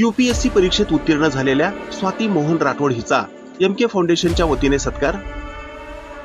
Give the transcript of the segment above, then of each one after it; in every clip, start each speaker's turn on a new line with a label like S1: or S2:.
S1: UPSC परीक्षेत उत्तीर्ण झालेल्या स्वाती मोहन राठोड हिचा एम के फाउंडेशनच्या वतीने सत्कार.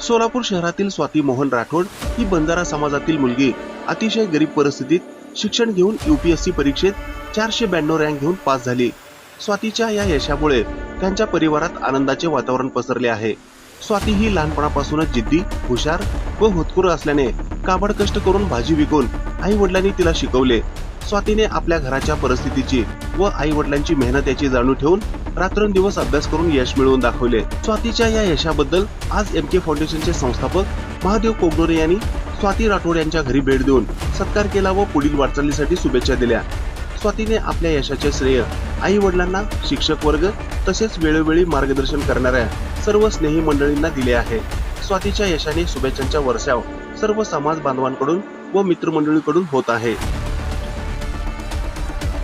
S1: सोलापूर शहरातील स्वाती मोहन राठोड ही बंजारा समाजातील मुलगी. अतिशय गरीब परिस्थितीत शिक्षण घेऊन युपीएससी परीक्षेत चारशे ब्याण्णव रँक घेऊन पास झाली. स्वातीच्या या यशामुळे त्यांच्या परिवारात आनंदाचे वातावरण पसरले आहे. स्वाती ही लहानपणापासूनच जिद्दी हुशार व होतकुर असल्याने काबड कष्ट करून भाजी विकून आई वडिलांनी तिला शिकवले. स्वातीने आपल्या घराच्या परिस्थितीची व आई वडिलांची मेहनत याची जाणीव ठेवून रात्रंदिवस अभ्यास करून यश मिळवून दाखवले. स्वातीच्या या यशाबद्दल आज एम के फाउंडेशनचे संस्थापक महादेव कोगडोरे यांनी स्वाती राठोड यांच्या घरी भेट देऊन सत्कार केला व पुढील वाटचालीसाठी शुभेच्छा दिल्या. स्वातीने आपल्या यशाचे श्रेय आई वडिलांना शिक्षक वर्ग तसेच वेळोवेळी मार्गदर्शन करणाऱ्या सर्व स्नेही मंडळींना दिले आहे. स्वातीच्या यशाने शुभेच्छांच्या वर्षाव सर्व समाज बांधवांकडून व मित्रमंडळीकडून होत आहे.